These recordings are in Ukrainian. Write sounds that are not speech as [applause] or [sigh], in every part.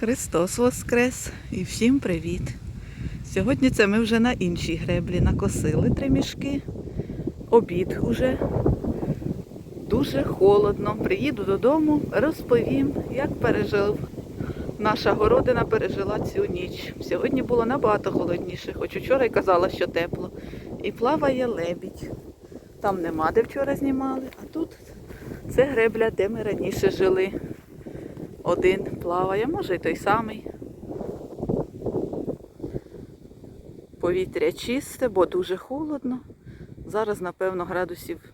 Христос Воскрес і всім привіт! Сьогодні це ми вже на іншій греблі накосили три мішки. Обід уже. Дуже холодно. Приїду додому, розповім, як пережив. Наша городина пережила цю ніч. Сьогодні було набагато холодніше, хоч учора й казала, що тепло. І плаває лебідь. Там нема, де вчора знімали, а тут це гребля, де ми раніше жили. Один плаває, може й той самий. Повітря чисте, бо дуже холодно. Зараз, напевно, градусів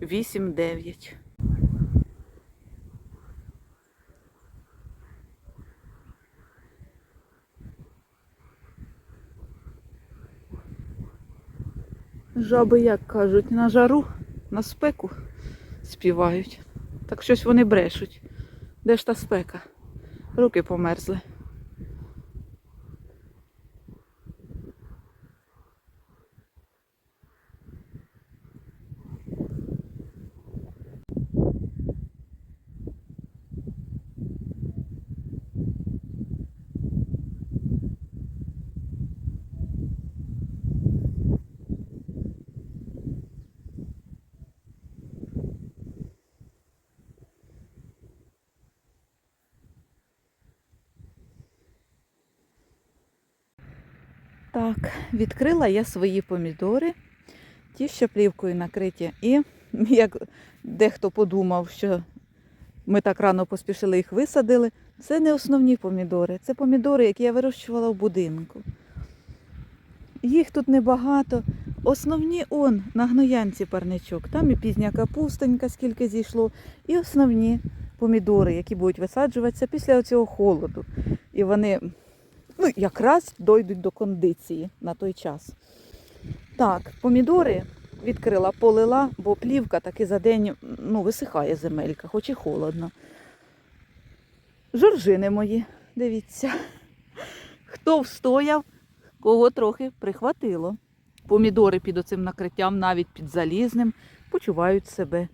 8-9. Жаби, як кажуть, на жару, на спеку співають. Так щось вони брешуть. Де ж та спека? Руки померзли. Так, відкрила я свої помідори, ті, що плівкою накриті. І [laughs] як дехто подумав, що ми так рано поспішили їх висадили, це не основні помідори, це помідори, які я вирощувала в будинку. Їх тут небагато. Основні он на гноянці парничок. Там і пізня капустонька, скільки зійшло, і основні помідори, які будуть висаджуватися після цього холоду. І вони ну, якраз дойдуть до кондиції на той час. Так, помідори відкрила, полила, бо плівка таки за день ну, висихає земелька, хоч і холодно. Жоржини мої, дивіться. Хто встояв, кого трохи прихватило. Помідори під оцим накриттям, навіть під залізним, почувають себе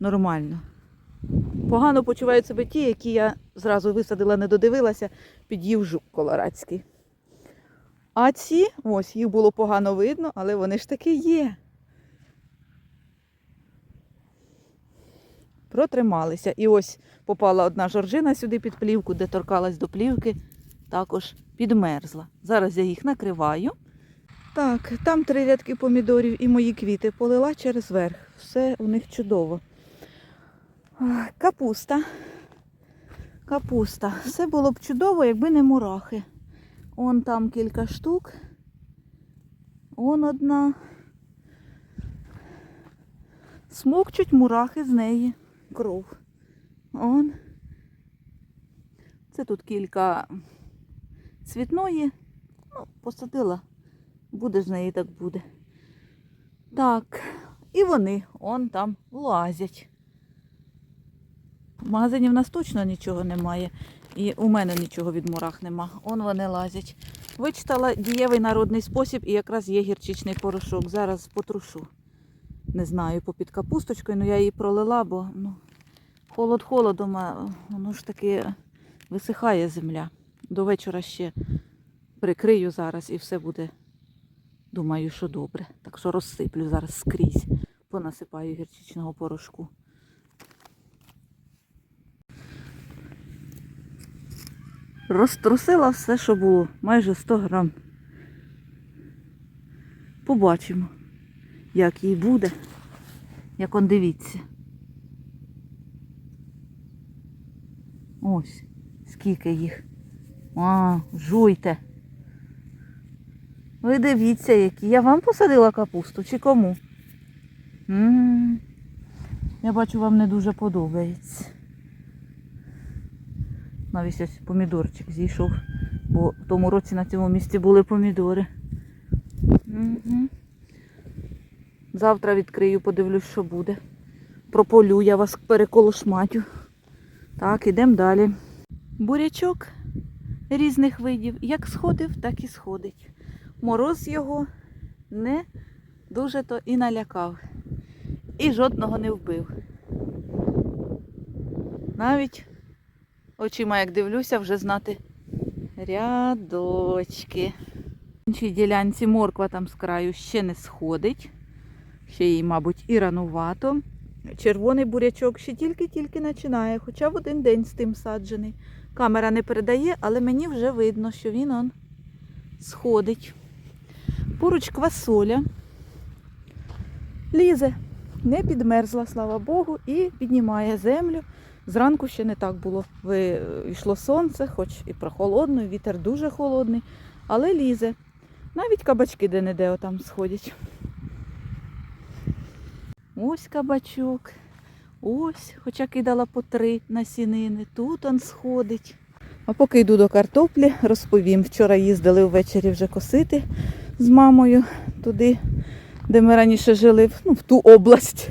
нормально. Погано почувають себе ті, які я зразу висадила, не додивилася, під'їв жук колорадський. А ці, ось, їх було погано видно, але вони ж таки є. Протрималися. І ось попала одна жоржина сюди під плівку, де торкалась до плівки, також підмерзла. Зараз я їх накриваю. Так, там три рядки помідорів і мої квіти полила через верх. Все у них чудово. Капуста. Капуста. Все було б чудово, якби не мурахи. Он там кілька штук. Он одна. Смокчуть мурахи з неї. Кров. Он. Це тут кілька цвітної. Ну, посадила. Буде з неї так буде. Так. І вони он там лазять. В магазині в нас точно нічого немає. І у мене нічого від мурах нема. Он вони лазять. Вичитала дієвий народний спосіб і якраз є гірчичний порошок. Зараз потрушу. Не знаю, попід капусточкою, але я її пролила, бо ну, холод холодом, а воно ж таки висихає земля. До вечора ще прикрию зараз і все буде, думаю, що добре. Так що розсиплю зараз скрізь, понасипаю гірчичного порошку. Розтрусила все, що було, майже 100 грам. Побачимо, як їй буде, як он дивіться. Ось, скільки їх. А, жуйте. Ви дивіться, які. Я вам посадила капусту чи кому? М -м -м. Я бачу, вам не дуже подобається. Навіть ось помідорчик зійшов, бо в тому році на цьому місці були помідори. Угу. Завтра відкрию, подивлюсь, що буде. Прополю, я вас переколошматю. Так, ідемо далі. Бурячок різних видів. Як сходив, так і сходить. Мороз його не дуже то і налякав. І жодного не вбив. Навіть Очима, як дивлюся, вже знати рядочки. В іншій ділянці морква там з краю ще не сходить. Ще їй, мабуть, і ранувато. Червоний бурячок ще тільки-тільки починає, хоча в один день з тим саджений. Камера не передає, але мені вже видно, що він он сходить. Поруч квасоля. Лізе, не підмерзла, слава Богу, і піднімає землю. Зранку ще не так було. Ви- Йшло сонце, хоч і прохолодно, і вітер дуже холодний, але лізе. Навіть кабачки де-не-де отам сходять. Ось кабачок. Ось, хоча кидала по три насінини, тут он сходить. А поки йду до картоплі, розповім. Вчора їздили ввечері вже косити з мамою туди, де ми раніше жили, ну, в ту область.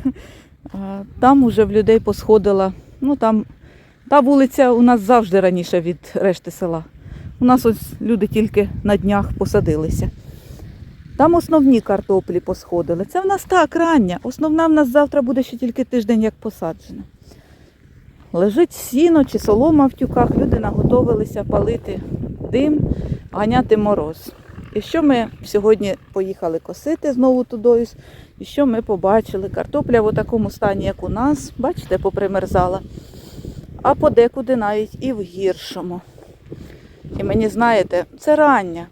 Там уже в людей посходила. Ну там та вулиця у нас завжди раніше від решти села. У нас ось люди тільки на днях посадилися. Там основні картоплі посходили. Це в нас так рання. Основна в нас завтра буде ще тільки тиждень, як посаджена. Лежить сіно чи солома в тюках, люди наготовилися палити дим, ганяти мороз. І що ми сьогодні поїхали косити знову тудою, і що ми побачили? Картопля в такому стані, як у нас, бачите, попримерзала, а подекуди навіть і в гіршому. І мені знаєте, це рання.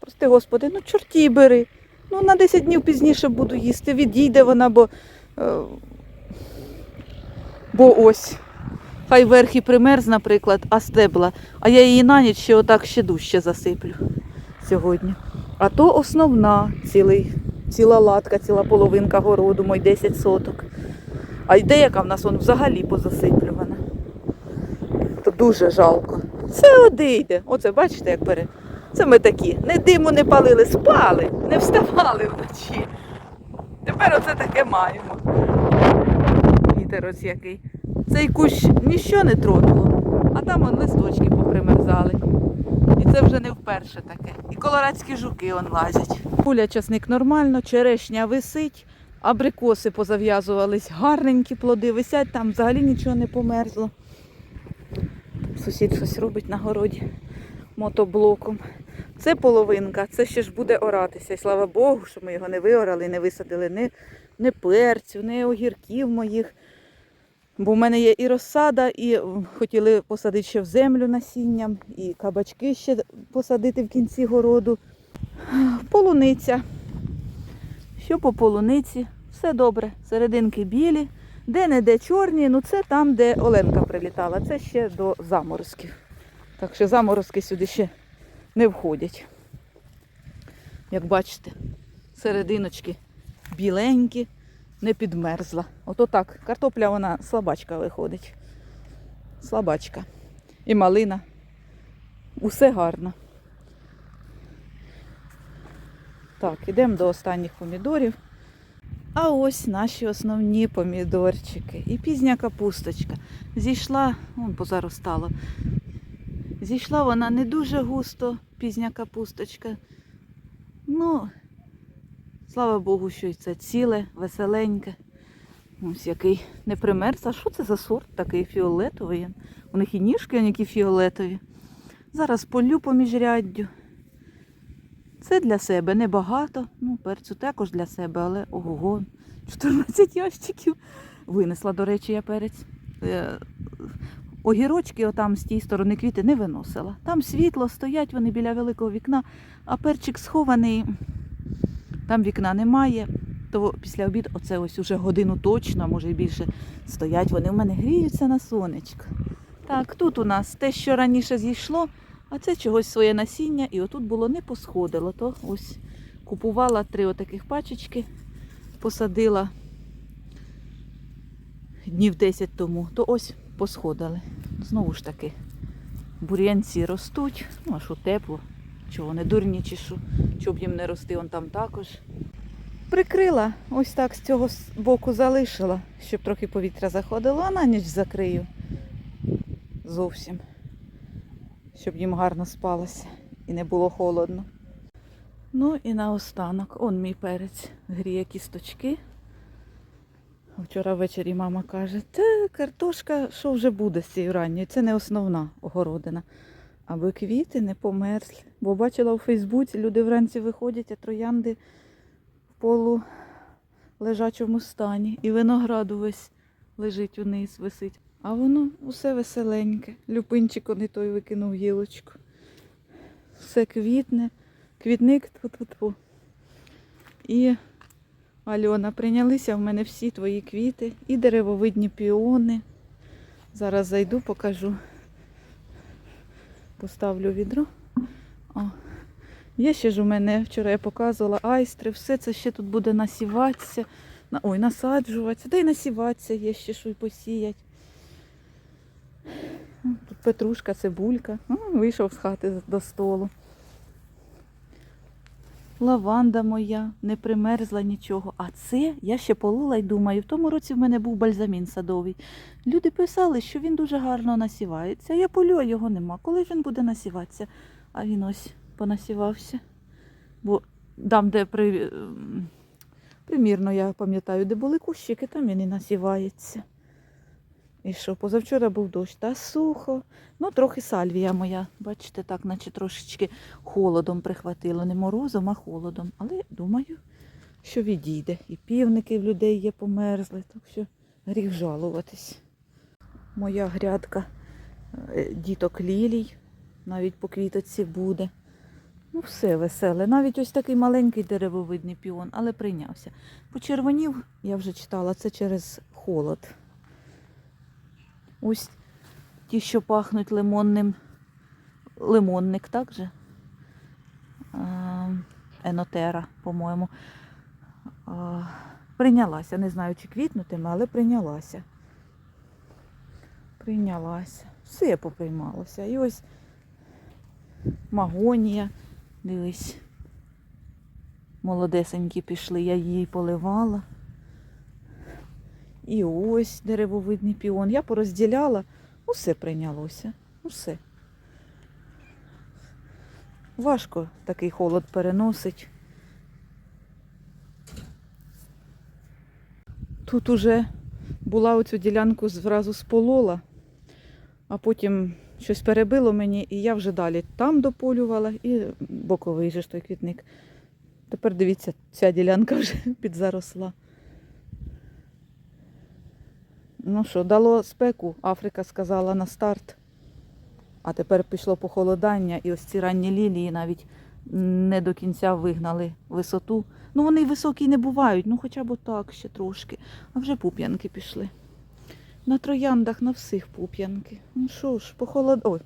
Прости, Господи, ну чорті бери. Ну, на 10 днів пізніше буду їсти. Відійде вона, бо, е, бо ось. Хай верх і примерз, наприклад, а стебла. А я її на ніч ще отак ще дужче засиплю сьогодні. А то основна, цілий, ціла латка, ціла половинка городу, мой 10 соток. А йде, яка в нас он взагалі позасиплювана. То дуже жалко. Все одійде. Оце бачите, як бере. Це ми такі. Не диму не палили, спали, не вставали вночі. Тепер оце таке маємо. Вітер ось який. Цей кущ ніщо не тронуло, а там он листочки попримерзали. І це вже не вперше таке. І колорадські жуки он лазять. Гуля часник нормально, черешня висить, абрикоси позав'язувались, гарненькі плоди висять, там взагалі нічого не померзло. Сусід щось робить на городі мотоблоком. Це половинка, це ще ж буде оратися. І слава Богу, що ми його не виорали, не висадили ні, ні перцю, ні огірків моїх. Бо в мене є і розсада, і хотіли посадити ще в землю насінням, і кабачки ще посадити в кінці городу. Полуниця. Що по полуниці? Все добре. Серединки білі, де-не-де чорні, ну це там, де Оленка прилітала. Це ще до заморозків. Так що заморозки сюди ще не входять. Як бачите, серединочки біленькі, не підмерзла. Ото так, картопля вона слабачка виходить. Слабачка. І малина. Усе гарно. Так, ідемо до останніх помідорів. А ось наші основні помідорчики. І пізня капусточка. Зійшла, вон позаростало. Зійшла вона не дуже густо, пізня капусточка. Ну, слава Богу, що це ціле, веселеньке. Ось який не примерз. А що це за сорт такий фіолетовий? У них і ніжки які фіолетові. Зараз полю поміж ряддю. Це для себе небагато. Ну, перцю також для себе, але ого, 14 ящиків. Винесла, до речі, я перець. Е, Огірочки отам з тієї сторони квіти не виносила. Там світло, стоять вони біля великого вікна, а перчик схований, там вікна немає. То після обіду, оце ось уже годину точно, а може і більше, стоять вони в мене гріються на сонечко. Так, тут у нас те, що раніше зійшло, а це чогось своє насіння, і отут було не посходило. То ось купувала три отаких пачечки, посадила днів 10 тому, то ось посходили. Знову ж таки, бур'янці ростуть, ну а що тепло, чого вони дурні чи що, щоб їм не рости, он там також. Прикрила, ось так з цього боку залишила, щоб трохи повітря заходило, а на ніч закрию зовсім, щоб їм гарно спалося і не було холодно. Ну і наостанок, он мій перець гріє кісточки. Вчора ввечері мама каже, та картошка, що вже буде з цією ранньою? Це не основна огородина. Аби квіти не померзли. Бо бачила у Фейсбуці, люди вранці виходять, а троянди в полу лежачому стані. І виноград увесь лежить униз, висить. А воно усе веселеньке. Люпинчик не той викинув гілочку. Все квітне, квітник тут. І Альона, прийнялися в мене всі твої квіти і деревовидні піони. Зараз зайду, покажу. Поставлю відро. О. Є ще ж у мене, вчора я показувала айстри, все це ще тут буде насіватися. На- Ой, насаджуватися, та й насіватися є ще що й посіять. Тут петрушка, цибулька. Вийшов з хати до столу. Лаванда моя, не примерзла нічого. А це я ще полила і думаю, в тому році в мене був бальзамін садовий. Люди писали, що він дуже гарно насівається. Я полю, а його нема. Коли ж він буде насіватися? А він ось понасівався. Бо там, де при... ем, примірно, я пам'ятаю, де були кущики, там він і насівається. І що, позавчора був дощ, та сухо. Ну, трохи сальвія моя, бачите, так, наче трошечки холодом прихватило. Не морозом, а холодом. Але думаю, що відійде. І півники в людей є померзли, так що гріх жалуватись. Моя грядка е, діток лілій, навіть по квіточці буде. Ну, все веселе. Навіть ось такий маленький деревовидний піон, але прийнявся. Почервонів, я вже читала, це через холод. Ось ті, що пахнуть лимонним, лимонник, так же? Енотера, по-моєму. Прийнялася. Не знаю, чи квітнутиме, але прийнялася. Прийнялася. Все поприймалося. І ось магонія. Дивись. Молодесенькі пішли, я її поливала. І ось деревовидний піон. Я порозділяла, усе прийнялося. Усе. Важко такий холод переносить. Тут уже була оцю ділянку зразу сполола, а потім щось перебило мені, і я вже далі там дополювала і боковий же ж той квітник. Тепер дивіться, ця ділянка вже [laughs] підзаросла. Ну що, дало спеку, Африка сказала на старт. А тепер пішло похолодання, і ось ці ранні лілії навіть не до кінця вигнали висоту. Ну вони високі не бувають, ну хоча б так ще трошки. А вже пуп'янки пішли. На трояндах на всіх пуп'янки. Ну що ж, похолод... Ой,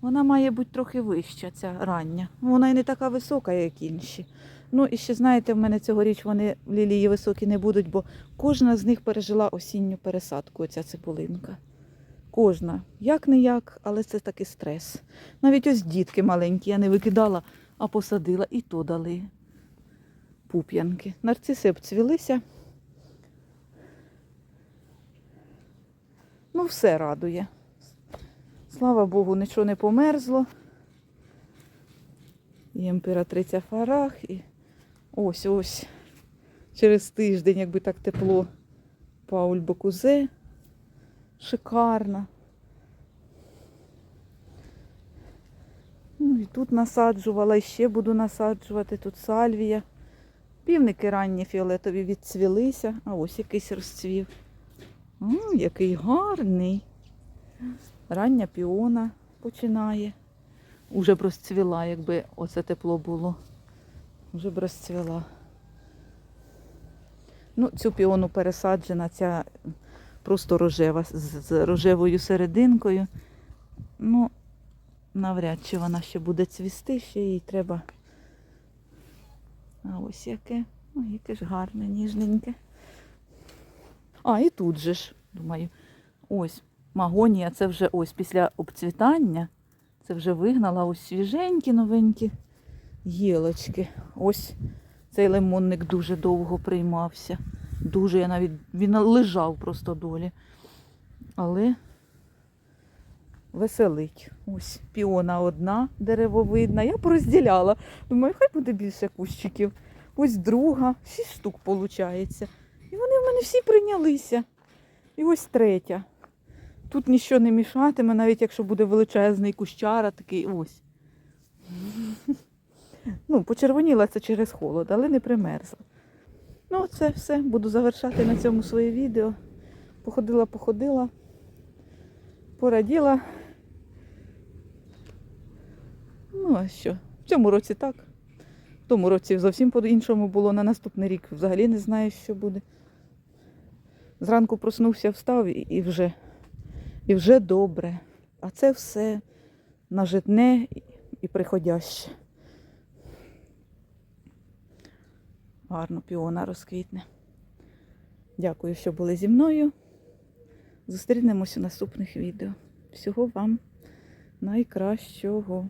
вона має бути трохи вища, ця рання. Вона і не така висока, як інші. Ну і ще знаєте, в мене цьогоріч вони лілії високі не будуть, бо кожна з них пережила осінню пересадку, оця цибулинка. Кожна. Як не як, але це такий стрес. Навіть ось дітки маленькі, я не викидала, а посадила і то дали пуп'янки. Нарциси обцвілися. Ну, все радує. Слава Богу, нічого не померзло. І імператриця Фарах, і ось ось через тиждень, якби так тепло, Пауль Бокузе. Шикарна. Ну і тут насаджувала, і ще буду насаджувати, тут сальвія. Півники ранні фіолетові відцвілися, а ось якийсь розцвів. О, який гарний. Рання піона починає. Уже б розцвіла, якби оце тепло було. Вже б розцвіла. Ну, цю піону пересаджена, ця просто рожева, з, рожевою серединкою. Ну, навряд чи вона ще буде цвісти, ще їй треба. А ось яке. Ой, яке ж гарне, ніжненьке. А, і тут же ж, думаю, ось магонія, це вже ось після обцвітання. Це вже вигнала ось свіженькі новенькі гілочки. Ось цей лимонник дуже довго приймався. Дуже я навіть він лежав просто долі. Але веселить. Ось піона одна деревовидна. Я порозділяла. Думаю, хай буде більше кущиків. Ось друга, шість штук виходить. І вони в мене всі прийнялися. І ось третя. Тут нічого не мішатиме, навіть якщо буде величезний кущара, такий ось. Ну, почервоніла це через холод, але не примерзла. Ну, це все. Буду завершати на цьому своє відео. Походила, походила, пораділа. Ну, а що? В цьому році так. В тому році зовсім по-іншому було. На наступний рік взагалі не знаю, що буде. Зранку проснувся, встав і, вже, і вже добре. А це все нажитне і приходяще. Гарно піона розквітне. Дякую, що були зі мною. Зустрінемось у наступних відео. Всього вам найкращого.